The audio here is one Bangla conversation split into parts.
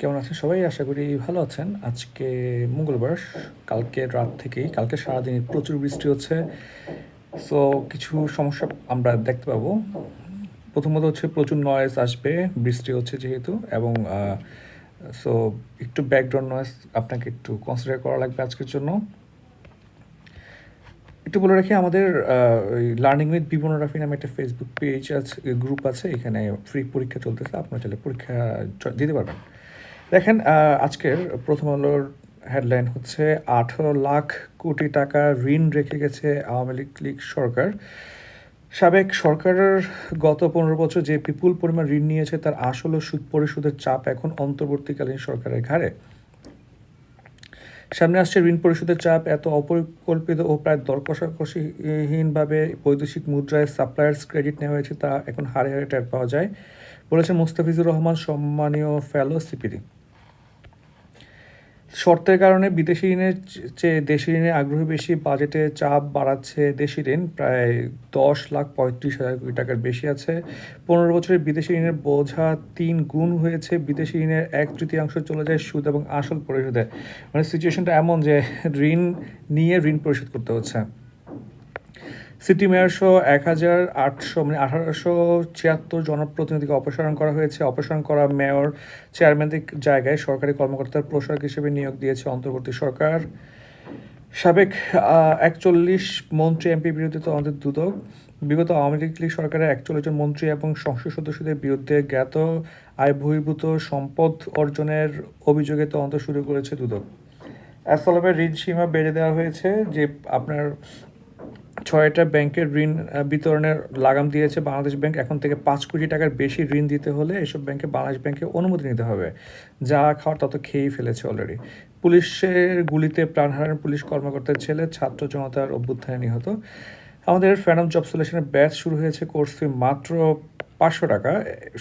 কেমন আছেন সবাই? আশা করি ভালো আছেন। আজকে মঙ্গলবার কালকে রাত থেকেই, কালকে সারাদিন প্রচুর বৃষ্টি হচ্ছে। সো কিছু সমস্যা আমরা দেখতে পাবো। প্রথমত হচ্ছে প্রচুর নয়েজ আসবে, বৃষ্টি হচ্ছে যেহেতু এবং সো একটু ব্যাকগ্রাউন্ড নয়েজ আপনাকে একটু কনসিডার করা লাগবে আজকের জন্য। একটু বলে রাখি, আমাদের লার্নিং উইথ বিবনরাফি নামে একটা ফেসবুক পেজ আছে গ্রুপ আছে, এখানে ফ্রি পরীক্ষা চলতেছে, আপনারা চাইলে পরীক্ষা দিতে পারবেন। দেখেন আজকের প্রথম আলোর হেডলাইন হচ্ছে, আঠারো লাখ কোটি টাকা ঋণ রেখে গেছে আওয়ামী লীগ লীগ সরকার। সাবেক সরকারের গত পনেরো বছর যে বিপুল পরিমাণ ঋণ নিয়েছে, তার আসল সুদ পরিশোধের চাপ এখন অন্তর্বর্তীকালীন সরকারের ঘাড়ে। সামনে আসছে ঋণ পরিশোধের চাপ, এত অপরিকল্পিত ও প্রায় দর কষাকষিহীনভাবে বৈদেশিক মুদ্রায় সাপ্লায়ার্স ক্রেডিট নেওয়া হয়েছে, তা এখন হারে হারে টের পাওয়া যায় বলেছেন মোস্তাফিজুর রহমান সম্মানীয় ফেলো সিপিডি শর্তের কারণে বিদেশি ঋণের চেয়ে দেশি ঋণের আগ্রহ বেশি, বাজেটে চাপ বাড়াচ্ছে দেশি ঋণ, প্রায় দশ লাখ পঁয়ত্রিশ হাজার কোটি টাকার বেশি আছে। পনেরো বছরে বিদেশি ঋণের বোঝা তিন গুণ হয়েছে। বিদেশি ঋণের এক তৃতীয়াংশ চলে যায় সুদ এবং আসল পরিশোধে। মানে সিচুয়েশনটা এমন যে ঋণ নিয়ে ঋণ পরিশোধ করতে হচ্ছে। সিটি মেয়র সহ এক হাজার আটশো মানে আঠারোশো ছিয়াত্তর জনপ্রতিনিধিকে অপসারণ করা হয়েছে। অপসারণ করা মেয়র চেয়ারম্যানদের জায়গায় সরকারি কর্মকর্তার প্রসারক হিসেবে নিয়োগ দিয়েছে অন্তর্বর্তী সরকার। সাবেক একচল্লিশ মন্ত্রী এমপি বিরুদ্ধে তদন্তের দুদক। বিগত আওয়ামী লীগ লীগ সরকারের একচল্লিশ জন মন্ত্রী এবং সংসদ সদস্যদের বিরুদ্ধে জ্ঞাত আয় বহির্ভূত সম্পদ অর্জনের অভিযোগে তদন্ত শুরু করেছে দুদক। অ্যাসলমের ঋণ সীমা বেড়ে দেওয়া হয়েছে যে আপনার ছয়টা ব্যাংকের ঋণ বিতরণের লাগাম দিয়েছে বাংলাদেশ ব্যাংক। এখন থেকে পাঁচ কোটি টাকার বেশি ঋণ দিতে হলে এসব ব্যাংকে বাংলাদেশ ব্যাংকে অনুমতি নিতে হবে। যা খাওয়ার তত খেয়েই ফেলেছে অলরেডি পুলিশের গুলিতে প্রাণ হারান পুলিশ কর্মকর্তার ছেলে, ছাত্র জনতার অভ্যুত্থানে নিহত। আমাদের ফ্যানম জব সলিউশনের ব্যাচ শুরু হয়েছে কোর্স ফি মাত্র পাঁচশো টাকা।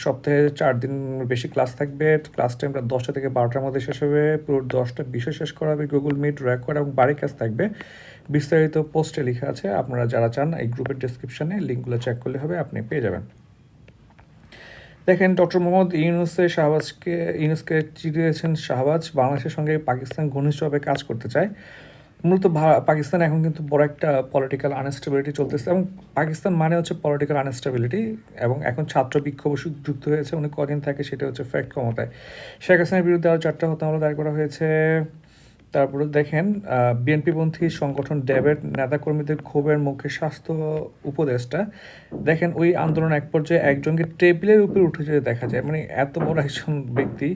সপ্তাহে চার দিন বেশি ক্লাস থাকবে। ক্লাস টাইমটা দশটা থেকে বারোটার মধ্যে শেষ হবে। পুরো দশটা বিষয় শেষ করা হবে। গুগল মিট র্যাক করা এবং বাড়ি কাজ থাকবে। বিস্তারিত পোস্টে লেখা আছে, আপনারা যারা চান, এই গ্রুপের ডিসক্রিপশনে লিঙ্কগুলো চেক করলে হবে, আপনি পেয়ে যাবেন। দেখেন ডক্টর মোহাম্মদ ইউনুসে শাহবাজকে, ইউনুসকে চিঠি দিয়েছেন শাহবাজ, বাংলাদেশের সঙ্গে পাকিস্তান ঘনিষ্ঠভাবে কাজ করতে চায়। মূলত পাকিস্তান এখন কিন্তু বড় একটা পলিটিক্যাল আনস্টেবিলিটি চলতেছে এবং পাকিস্তান মানে হচ্ছে পলিটিক্যাল আনস্টেবিলিটি এবং এখন ছাত্র বিক্ষোভ যুক্ত হয়েছে। উনি কদিন থাকে সেটা হচ্ছে ফ্যাক্ট ক্ষমতায়। শেখ হাসিনার বিরুদ্ধে আরও চারটা হত্যা মামলা দায়ের করা হয়েছে। তারপরে দেখেন বিএনপিপন্থী সংগঠন ড্যাবের নেতাকর্মীদের ক্ষোভের মুখে স্বাস্থ্য উপদেষ্টা। দেখেন, ওই আন্দোলন এক পর্যায়ে একজনকে টেবিলের উপরে উঠে যেতে দেখা যায়। মানে এত বড় একজন ব্যক্তি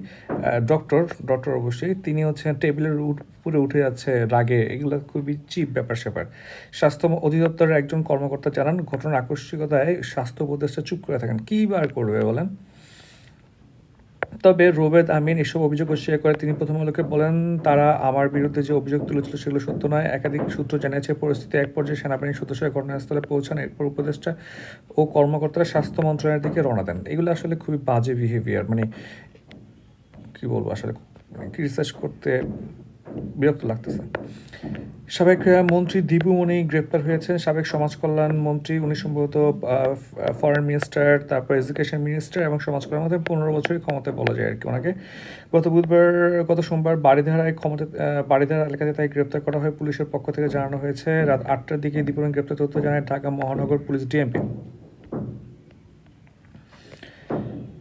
ডক্টর ডক্টর অবশ্যই, তিনি হচ্ছে টেবিলের উপরে উঠে যাচ্ছে রাগে। এগুলো খুবই চিপ ব্যাপার স্যাপার। স্বাস্থ্য অধিদপ্তরের একজন কর্মকর্তা জানান, ঘটনার আকস্মিকতায় স্বাস্থ্য উপদেষ্টা চুপ করে থাকেন। কী বার করবে বলেন? তবে রোবেদ আমিন এসব অভিযোগ অস্বীকার করে। তিনি প্রথম আলোকে বলেন, তারা আমার বিরুদ্ধে যে অভিযোগ তুলেছিল সেগুলো সত্য নয়। একাধিক সূত্র জানিয়েছে, পরিস্থিতি এক পর্যায়ে সেনাবাহিনীর সদস্যরা ঘটনাস্থলে পৌঁছান, এরপর উপদেষ্টা ও কর্মকর্তারা স্বাস্থ্য মন্ত্রণালয়ের দিকে রওনা দেন। এগুলো আসলে খুবই বাজে বিহেভিয়ার মানে কি বলব, আসলে ক্রিটিসাইজ রিসার্চ করতে বিরক্ত লাগতেছে। সাবেক মন্ত্রী দীপুমণি গ্রেপ্তার হয়েছেন। সাবেক সমাজ কল্যাণ মন্ত্রী, উনি সম্ভবত ফরেন মিনিস্টার তারপর এডুকেশন মিনিস্টার এবং সমাজ কল্যাণ মধ্যে পনেরো বছরই ক্ষমতায় বলা যায় আর কি ওনাকে। গত বুধবার, গত সোমবার বাড়িধারায় ক্ষমতা বাড়িধারা এলাকাতে তাই গ্রেপ্তার করা হয়। পুলিশের পক্ষ থেকে জানানো হয়েছে, রাত আটটার দিকে দীপুমণি গ্রেপ্তার তথ্য জানায় ঢাকা মহানগর পুলিশ ডিএমপি।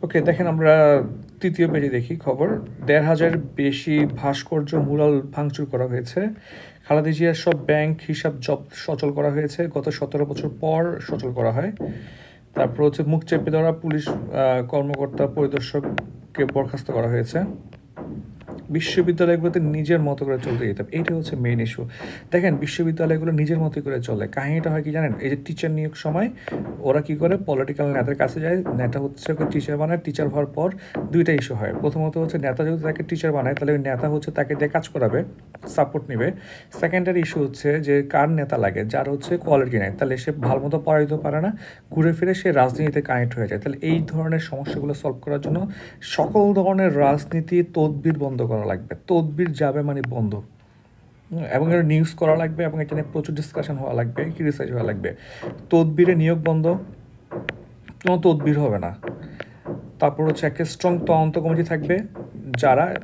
ওকে, দেখেন আমরা তৃতীয় পেজে দেখি খবর। দেড় হাজার বেশি ভাস্কর্য মুরাল ভাঙচুর করা হয়েছে। খালেদা জিয়ার সব ব্যাংক হিসাব জব সচল করা হয়েছে। গত সতেরো বছর পর সচল করা হয়। তারপর হচ্ছে মুখ চেপে ধরা পুলিশ কর্মকর্তা, পরিদর্শককে বরখাস্ত করা হয়েছে। বিশ্ববিদ্যালয়গুলোতে নিজের মতো করে চলতে যেতে হবে এইটা হচ্ছে মেইন ইস্যু দেখেন, বিশ্ববিদ্যালয়গুলো নিজের মতো করে চলে। কাহিনীটা হয় কি জানেন? এই যে টিচার নিয়োগ সময়, ওরা কি করে? পলিটিক্যাল নেতার কাছে যায়। নেতা হচ্ছে টিচার বানায়। টিচার হওয়ার পর দুইটা ইস্যু হয়। প্রথমত হচ্ছে, নেতা যদি তাকে টিচার বানায়, তাহলে ওই নেতা হচ্ছে তাকে দিয়ে কাজ করাবে সাপোর্ট নেবে। সেকেন্ডারি ইস্যু হচ্ছে যে কার নেতা লাগে? যার হচ্ছে কোয়ালিটি নেই। তাহলে সে ভালো মতো পড়াইতে পারে না। ঘুরে ফিরে সে রাজনীতিতে কানেক্ট হয়ে যায়। তাহলে এই ধরনের সমস্যাগুলো সলভ করার জন্য সকল ধরনের রাজনীতি, তদবির বন্ধ করা লাগবে। তদবির যাবে মানে বন্ধ। এবং এটা নিউজ করা লাগবে এবং এটা নিয়ে প্রচুর ডিসকাশন হওয়া লাগবে কি রিসার্চ হওয়া লাগবে। তদবিরে নিয়োগ বন্ধ, কোনো তদবির হবে না। তারপর হচ্ছে একটা স্ট্রং তদন্ত কমিটি থাকবে, যারা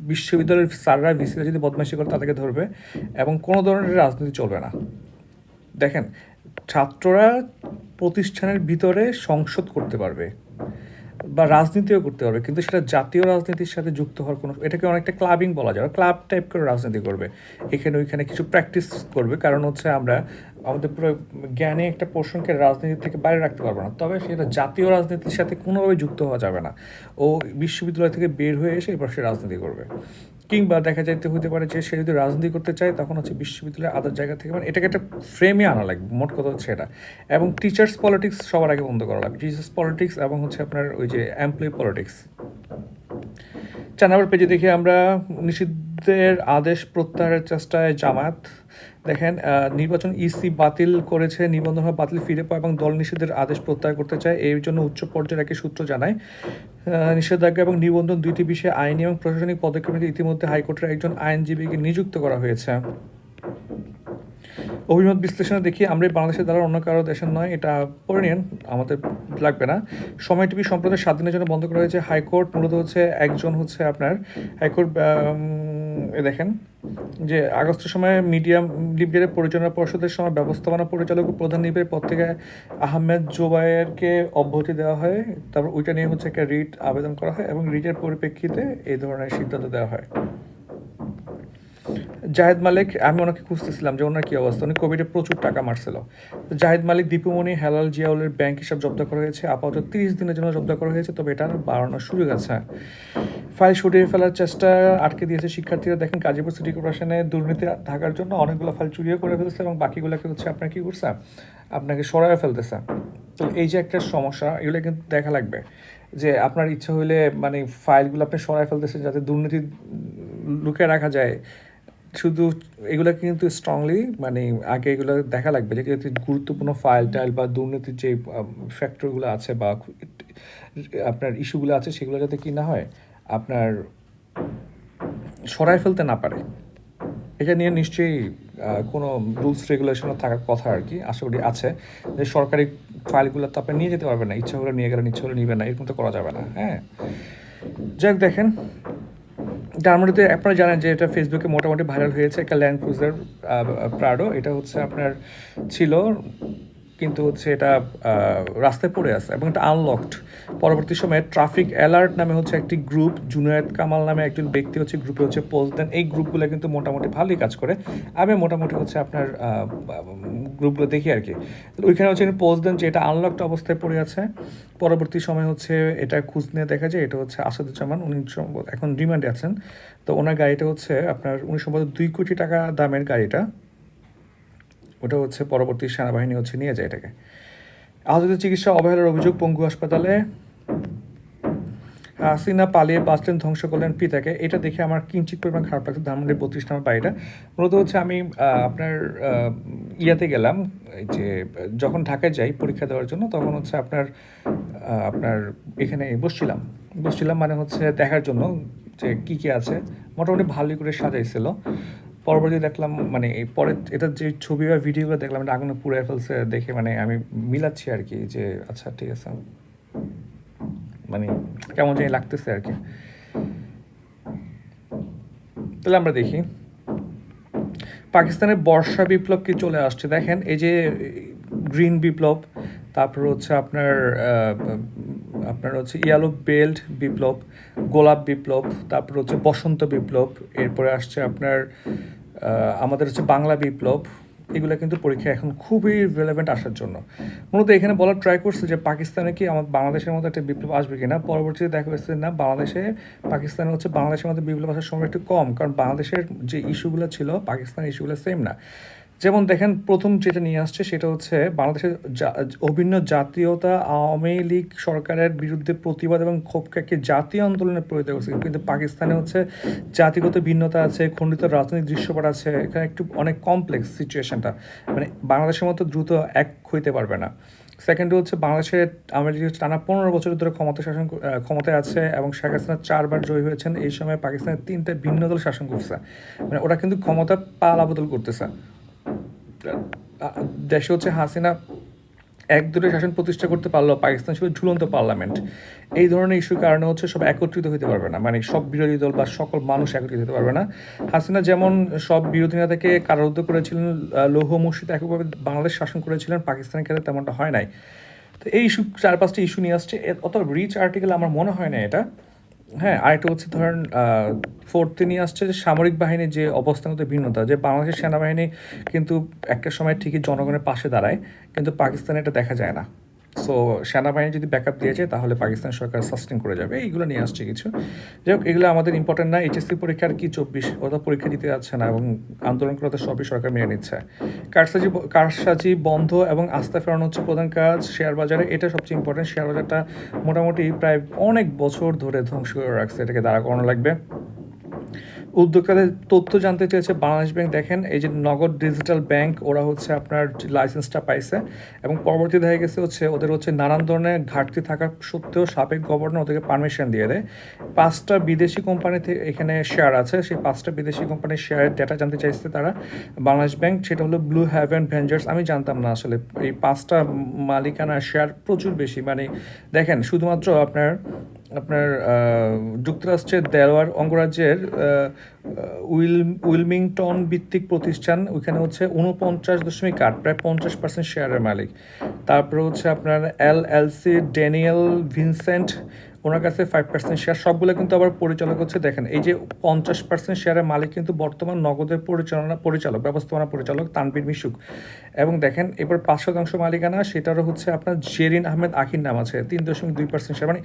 বিশ্ববিদ্যালয়ের স্যাররা ভিসিরা যদি বদমাইশি করে তাদেরকে ধরবে এবং কোনো ধরনের রাজনীতি চলবে না। দেখেন, ছাত্ররা প্রতিষ্ঠানের ভিতরে সংসদ করতে পারবে। বা রাজনীতিও করতে পারবে, কিন্তু সেটা জাতীয় রাজনীতির সাথে যুক্ত হওয়ার কোনো, এটাকে অনেকটা ক্লাবিং বলা যায় ক্লাব টাইপ করে রাজনীতি করবে। এখানে ওইখানে কিছু প্র্যাকটিস করবে, কারণ হচ্ছে আমরা আমাদের পুরো জ্ঞানে একটা পোর্শনকে রাজনীতি থেকে বাইরে রাখতে পারব না। তবে সেটা জাতীয় রাজনীতির সাথে কোনোভাবে যুক্ত হওয়া যাবে না। ও বিশ্ববিদ্যালয় থেকে বের হয়ে এসে এবার সে রাজনীতি করবে। কিংবা দেখা যাইতে হতে পারে যে সে যদি রাজনীতি করতে চায়, তখন হচ্ছে বিশ্ববিদ্যালয়ের আদার জায়গা থেকে মানে এটাকে একটা ফ্রেমে আনা লাগবে। মোট কথা হচ্ছে এটা। এবং টিচার্স পলিটিক্স সবার আগে বন্ধ করা লাগবে। টিচার্স পলিটিক্স এবং হচ্ছে আপনার ওই যে এমপ্লয়ি পলিটিক্স চার নম্বর পেজে দেখি আমরা নিষিদ্ধের আদেশ প্রত্যাহারের চেষ্টায় জামায়াত দেখেন নির্বাচন ইসি বাতিল করেছে, নিবন্ধন বাতিল ফিরে পাওয়া এবং দল নিষেধের আদেশ প্রত্যাহার করতে চায়, এর জন্য উচ্চ পর্যায়ের একটি সূত্র জানায়। নিষেধাজ্ঞা এবং নিবন্ধন দুইটি বিষয়ে আইনি এবং প্রশাসনিক পদক্ষেপ ইতিমধ্যে হাইকোর্টের একজন আইনজীবীকে নিযুক্ত করা হয়েছে। অভিমত বিশ্লেষণে দেখি আমরা বাংলাদেশের দ্বারা অন্য কারও দেশের নয়। এটা পড়ে নিন, আমাদের লাগবে না। সময় টিভি সম্প্রদায় সাত দিনের জন্য বন্ধ করা হয়েছে। হাইকোর্ট মূলত হচ্ছে একজন হচ্ছে আপনার, হাইকোর্ট এ দেখেন যে আগস্টের সময় মিডিয়া লিবিয়ার পরিচালনা পর্ষদের সময় ব্যবস্থাপনা পরিচালক প্রধান নিবের পদ থেকে আহমেদ জোবায়েরকে অব্যাহতি দেওয়া হয়। তারপর ওইটা নিয়ে হচ্ছে একটা রিট আবেদন করা হয় এবং রিটের পরিপ্রেক্ষিতে এই ধরনের সিদ্ধান্ত দেওয়া হয়। জাহেদ মালিক, আমি ওনাকে খুঁজতেছিলাম যে ওনার কী অবস্থা। উনি কোভিডে প্রচুর টাকা মারছিল। জাহেদ মালিক, দীপুমণি, হেলাল জিয়াউলের ব্যাংক হিসাব জব্দ করা হয়েছে। আপাতত তিরিশ দিনের জন্য জব্দ করা হয়েছে, তবে এটা বাড়ানোর সুযোগ আছে। ফাইল সরিয়ে ফেলার চেষ্টা আটকে দিয়েছে শিক্ষার্থীরা। দেখেন, গাজীপুর সিটি কর্পোরেশনে দুর্নীতি থাকার জন্য অনেকগুলো ফাইল চুরিও করে ফেলছে এবং বাকিগুলোকে হচ্ছে আপনার কী করছে? আপনাকে সরায় ফেলতেছে। তো এই যে একটা সমস্যা, এগুলো কিন্তু দেখা লাগবে যে আপনার ইচ্ছা হইলে মানে ফাইলগুলো আপনি সরায় ফেলতেছেন যাতে দুর্নীতি লুকিয়ে রাখা যায়। শুধু এগুলো কিন্তু স্ট্রংলি মানে আগে এগুলো দেখা লাগবে যে গুরুত্বপূর্ণ ফাইল টাইল বা দুর্নীতির যে ফ্যাক্টরগুলো আছে বা আপনার ইস্যুগুলো আছে সেগুলো যাতে কি না হয়, আপনার সরাই ফেলতে না পারে। এটা নিয়ে নিশ্চয়ই কোনো রুলস রেগুলেশনও থাকার কথা আর কি, আশা করি আছে। যে সরকারি ফাইলগুলো তো আপনি নিয়ে যেতে পারবেন না, ইচ্ছা হলে নিয়ে গেলেন, ইচ্ছা হলে নিবেন না, এরকম তো করা যাবে না হ্যাঁ। যাই দেখেন মধ্যে আপনারা জানেন যে এটা ফেসবুকে মোটামুটি ভাইরাল হয়েছে, একটা ল্যান্ড ক্রুজার প্রাডো এটা হচ্ছে আপনার ছিল কিন্তু হচ্ছে এটা রাস্তায় পড়ে আছে এবং এটা আনলকড পরবর্তী সময়ে ট্রাফিক অ্যালার্ট নামে হচ্ছে একটি গ্রুপ জুনায়েদ কামাল নামে একজন ব্যক্তি হচ্ছে গ্রুপে হচ্ছে পোস্ট দেন। এই গ্রুপগুলো কিন্তু মোটামুটি ভালোই কাজ করে। আমি মোটামুটি হচ্ছে আপনার গ্রুপগুলো দেখি আর কি ওইখানে হচ্ছে পোস্ট দেন যে এটা আনলকড অবস্থায় পড়ে আছে। পরবর্তী সময় হচ্ছে এটা খুঁজ নিয়ে দেখা যায়, এটা হচ্ছে আসাদুজ্জামান। উনি এখন রিমান্ডে আছেন। তো ওনার গাড়িটা হচ্ছে আপনার, উনি সম্ভবত দুই কোটি টাকা দামের গাড়িটা। ওটা হচ্ছে পরবর্তী সেনাবাহিনী হচ্ছে নিয়ে যায় এটাকে। আহতদের চিকিৎসা অবহেলার অভিযোগ পঙ্গু হাসপাতালে। হাসিনা পালিয়ে বাসলেন ধ্বংস করলেন পিতাকে। এটা দেখে আমার কিঞ্চিত পরিমাণ খারাপ লাগছে। ধানমন্ডির বত্রিশ নম্বর বাড়িটা। মূলত হচ্ছে আমি আপনার ইয়াতে গেলাম যে, যখন ঢাকায় যাই পরীক্ষা দেওয়ার জন্য, তখন হচ্ছে আপনার আপনার এখানে বসছিলাম। বসছিলাম মানে হচ্ছে দেখার জন্য যে কি কি আছে। মোটামুটি ভালোই করে সাজাইছিল। পরবর্তী দেখলাম মানে এই পরে এটা যে ছবি বা ভিডিওগুলো দেখলাম, এটা আগুনে পুড়ে ফেলছে দেখে মানে আমি মিলাচ্ছি আর কি যে আচ্ছা ঠিক আছে। মানে কেমন জানি লাগতেছে আর কি। তাহলে আমরা দেখি। পাকিস্তানের বর্ষা বিপ্লব কি চলে আসছে? দেখেন, এই যে গ্রিন বিপ্লব, তারপর হচ্ছে আপনার আপনার হচ্ছে ইয়ালো বেল্ট বিপ্লব, গোলাপ বিপ্লব, তারপর হচ্ছে বসন্ত বিপ্লব, এরপরে আসছে আপনার আমাদের হচ্ছে বাংলা বিপ্লব। এগুলো কিন্তু পরীক্ষা এখন খুবই রিলেভেন্ট আসার জন্য। মূলত এখানে বলার ট্রাই করছে যে পাকিস্তানে কি আমার বাংলাদেশের মতো একটা বিপ্লব আসবে কিনা? পরবর্তীতে দেখা যাচ্ছে না, বাংলাদেশে, পাকিস্তানে হচ্ছে বাংলাদেশের মধ্যে বিপ্লব আসার সময় একটু কম। কারণ বাংলাদেশের যে ইস্যুগুলো ছিল, পাকিস্তানের ইস্যুগুলো সেম না। যেমন দেখেন, প্রথম যেটা নিয়ে আসছে সেটা হচ্ছে বাংলাদেশের অভিন্ন জাতীয়তা আওয়ামী লীগ সরকারের বিরুদ্ধে প্রতিবাদ এবং ক্ষোভকে একটি জাতীয় আন্দোলনে পরিণত করছে। কিন্তু পাকিস্তানে হচ্ছে জাতিগত ভিন্নতা আছে, খণ্ডিত রাজনৈতিক দৃশ্যপট আছে। এখানে একটু অনেক কমপ্লেক্স সিচুয়েশনটা মানে বাংলাদেশের মতো দ্রুত এক হইতে পারবে না। সেকেন্ড হচ্ছে বাংলাদেশের আওয়ামী লীগ টানা পনেরো বছর ধরে ক্ষমতা শাসন ক্ষমতায় আছে এবং শেখ হাসিনা চারবার জয়ী হয়েছেন। এই সময় পাকিস্তানের তিনটা ভিন্ন দল শাসন করছে। মানে ওরা কিন্তু ক্ষমতা পালা বদল করতেছে। দেশে হচ্ছে হাসিনা একদলীয় শাসন প্রতিষ্ঠা করতে পারল পাকিস্তান ছিল ঝুলন্ত পার্লামেন্ট। এই ধরনের ইস্যুর কারণে হচ্ছে সব একত্রিত হতে পারবে না। মানে সব বিরোধী দল বা সকল মানুষ একত্রিত হতে পারবে না। হাসিনা যেমন সব বিরোধী নেতাকে কারারুদ্ধ করেছিলেন লৌহ মুর্শিদ এককভাবে বাংলাদেশ শাসন করেছিলেন, পাকিস্তানের ক্ষেত্রে তেমনটা হয় নাই। তো এই ইস্যু, চার পাঁচটা ইস্যু নিয়ে আসছে। অত রিচ আর্টিকেল আমার মনে হয় না এটা। হ্যাঁ আরেকটা হচ্ছে ধরেন ফোর্থে নিয়ে আসছে যে সামরিক বাহিনীর যে অবস্থানগত ভিন্নতা, যে বাংলাদেশের সেনাবাহিনী কিন্তু একটা সময় ঠিকই জনগণের পাশে দাঁড়ায়, কিন্তু পাকিস্তানে এটা দেখা যায় না। সো সেনাবাহিনী যদি ব্যাকআপ দিয়ে যায়, তাহলে পাকিস্তান সরকার সাস্টেন করে যাবে। এইগুলো নিয়ে আসছে কিছু। যাই হোক, এগুলো আমাদের ইম্পর্টেন্ট না। এইচএসসি পরীক্ষার কি চব্বিশ? ওরা পরীক্ষা দিতে যাচ্ছে না এবং আন্দোলন করতে সবই সরকার মেনে নিচ্ছে। কারসাজি কারসাজি বন্ধ এবং আস্থা ফেরানো হচ্ছে প্রধান কাজ। শেয়ার বাজারে এটা সবচেয়ে ইম্পর্টেন্ট শেয়ার বাজারটা মোটামুটি প্রায় অনেক বছর ধরে ধ্বংস করে রাখছে। এটাকে দাঁড়া করানো লাগবে। উদ্যোক্তাদের তথ্য জানতে চেয়েছে বাংলাদেশ ব্যাংক। দেখেন, এই যে নগদ ডিজিটাল ব্যাংক ওরা হচ্ছে আপনার লাইসেন্সটা পাইছে এবং পরবর্তী দেখা গেছে হচ্ছে ওদের হচ্ছে নানান ধরনের ঘাটতি থাকা সত্ত্বেও সাবেক গভর্নর ওদেরকে পারমিশন দিয়ে দেয়। পাঁচটা বিদেশি কোম্পানিতে এখানে শেয়ার আছে। সেই পাঁচটা বিদেশি কোম্পানির শেয়ারের ডেটা জানতে চাইছে তারা। বাংলাদেশ ব্যাংক, সেটা হলো ব্লু হ্যাভেন ভেঞ্জার্স আমি জানতাম না আসলে, এই পাঁচটা মালিকানা শেয়ার প্রচুর বেশি। মানে দেখেন, শুধুমাত্র আপনার আপনার যুক্তরাষ্ট্রের দেওয়ার অঙ্গরাজ্যের উইল, উইলমিংটন ভিত্তিক প্রতিষ্ঠান, ওইখানে হচ্ছে উনপঞ্চাশ দশমিক আট, প্রায় পঞ্চাশ পার্সেন্ট শেয়ারের মালিক। তারপরে হচ্ছে আপনার L L C, Daniel Vincent, ওনার কাছে ফাইভ পার্সেন্ট শেয়ার। সবগুলো কিন্তু আবার পরিচালক হচ্ছে, দেখেন, এই যে পঞ্চাশ পার্সেন্ট শেয়ারের মালিক কিন্তু বর্তমান নগদের পরিচালনা, পরিচালক, ব্যবস্থাপনা পরিচালক তানবির মিশুক। এবং দেখেন, এবার পাঁচ শতাংশ মালিকানা, সেটারও হচ্ছে আপনার জেরিন আহমেদ আখির নাম আছে, তিন দশমিক দুই পার্সেন্ট শেয়ার। মানে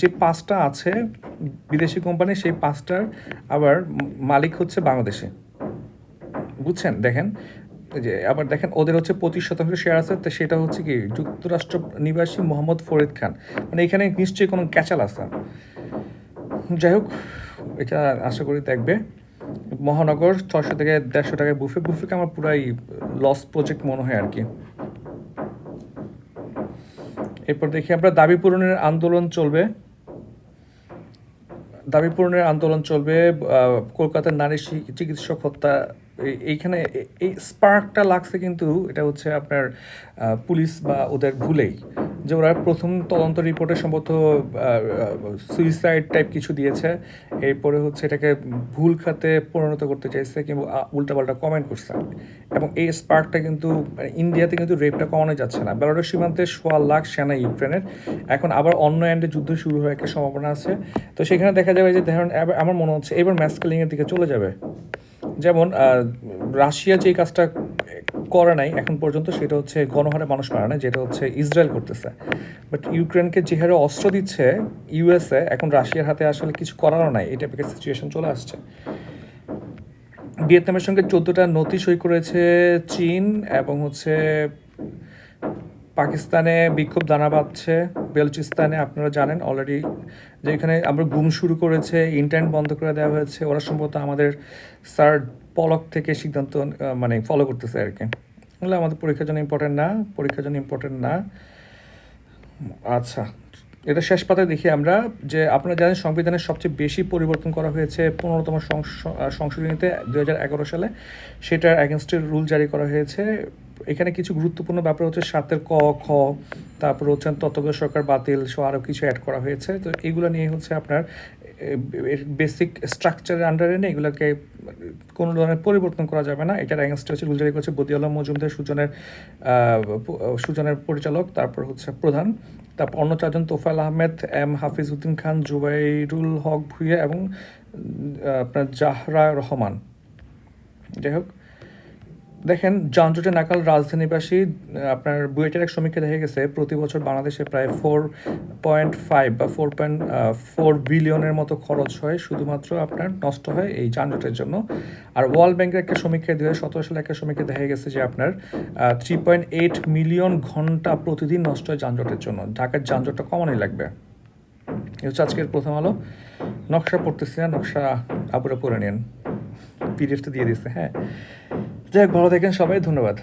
যে পাঁচটা আছে বিদেশি কোম্পানি, সেই পাঁচটার আবার মালিক হচ্ছে বাংলাদেশে। বুঝছেন? দেখেন যে, আবার দেখেন, ওদের হচ্ছে পঁচিশ শতাংশ শেয়ার আছে, তো সেটা হচ্ছে কি, যুক্তরাষ্ট্র নিবাসী মোহাম্মদ ফরিদ খান। মানে এখানে নিশ্চয়ই কোনো ক্যাচাল আছে। যাই হোক, এটা আশা করি দেখবে। মহানগর ছশো থেকে দেড়শো টাকায় বুফে বুফেকে আমার পুরাই লস প্রজেক্ট মনে হয় আর কি। এরপর দেখি আমরা দাবি পূরণের আন্দোলন চলবে। দাবি পূরণের আন্দোলন চলবে কলকাতার নারী চিকিৎসক হত্যা, এই- এইখানে, এই স্পার্কটা লাগছে কিন্তু এটা হচ্ছে আপনার পুলিশ বা ওদের ভুলেই। যে ওরা প্রথম তদন্ত রিপোর্টে সম্ভবত সুইসাইড টাইপ কিছু দিয়েছে। এরপরে হচ্ছে এটাকে ভুল খাতে পরিণত করতে চাইছে কিংবা উল্টাপাল্টা কমেন্ট করছে। এবং এই স্পার্কটা কিন্তু মানে ইন্ডিয়াতে কিন্তু রেপটা কমানো যাচ্ছে না। বেলারুশ সীমান্তে সোয়া লাখ সেনা ইউক্রেনের। এখন আবার অন্য এন্ডে যুদ্ধ শুরু হওয়ার একটা সম্ভাবনা আছে। তো সেখানে দেখা যাবে যে, ধরুন আমার মনে হচ্ছে, এবার ম্যাসকেলিংয়ের দিকে চলে যাবে। যেমন রাশিয়া যে কাজটা করে নাই, এখন পর্যন্ত সেটা হচ্ছে গণহারে মানুষ মারা না যেটা হচ্ছে ইসরায়েল করতেছে। বাট ইউক্রেনকে যে হারে অস্ত্র দিচ্ছে, ইউএসএ, এখন রাশিয়ার হাতে আসলে কিছু করারও নাই, এই টাইপের সিচুয়েশন চলে আসছে। ভিয়েতনামের সঙ্গে চোদ্দোটা নথি সই করেছে চীন এবং হচ্ছে পাকিস্তানে বিক্ষোভ দানা বাঁধছে, বেলুচিস্তানে আপনারা জানেন অলরেডি যে এখানে আমরা গুম শুরু করেছে ইন্টারনেট বন্ধ করে দেওয়া হয়েছে, ওরা সম্ভবত আমাদের স্যার পলক থেকে সিদ্ধান্ত মানে ফলো করতেছে আর কি। এগুলো আমাদের পরীক্ষার জন্য ইম্পর্টেন্ট না, পরীক্ষার জন্য ইম্পর্টেন্ট না। আচ্ছা এটা শেষ পাতায় দেখি আমরা যে আপনারা জানেন সংবিধানের সবচেয়ে বেশি পরিবর্তন করা হয়েছে পনেরোতম সংশ- সংশোধনীতে দু এগারো সালে। সেটার অ্যাগেনস্টের রুল জারি করা হয়েছে। এখানে কিছু গুরুত্বপূর্ণ ব্যাপার হচ্ছে সাতের ক, খ, তারপর হচ্ছে তত্ত্বাবধায়ক সরকার বাতিল, সহ আরও কিছু অ্যাড করা হয়েছে। তো এগুলো নিয়ে হচ্ছে আপনার বেসিক স্ট্রাকচারের আন্ডারে নেই, এগুলোকে কোনো ধরনের পরিবর্তন করা যাবে না। এটার অ্যাগেন্স্টে হচ্ছে গুলজারি হচ্ছে করছে বদিউল্লাহ মজুমদার, সুজনের সুজনের পরিচালক, তারপর হচ্ছে প্রধান। তারপর অন্য চারজন তোফাল আহমেদ, এম হাফিজ উদ্দিন খান, জুবাইরুল হক ভুইয়া এবং আপনার জাহরা রহমান। যাই হোক দেখেন যানজটে নাকাল রাজধানীবাসী আপনার বুয়েটের এক সমীক্ষা দেখা গেছে, প্রতি বছর বাংলাদেশে প্রায় ফোর পয়েন্ট ফাইভ বা ফোর পয়েন্ট ফোর বিলিয়নের মতো খরচ হয়, শুধুমাত্র আপনার নষ্ট হয় এই যানজটের জন্য। আর ওয়ার্ল্ড ব্যাংকের একটা সমীক্ষায় দু হাজার সতেরো সালে একটা সমীক্ষা দেখা গেছে যে আপনার থ্রি পয়েন্ট এইট মিলিয়ন ঘণ্টা প্রতিদিন নষ্ট হয় যানজটের জন্য। ঢাকার যানজটটা কমানোই লাগবে। এই হচ্ছে আজকের প্রথম আলো। নকশা পড়তেছি না, নকশা আপুরে পড়ে নেন পিডিএফটা দিয়ে দিচ্ছে হ্যাঁ। যাই ভালো থাকেন সবাই ধন্যবাদ।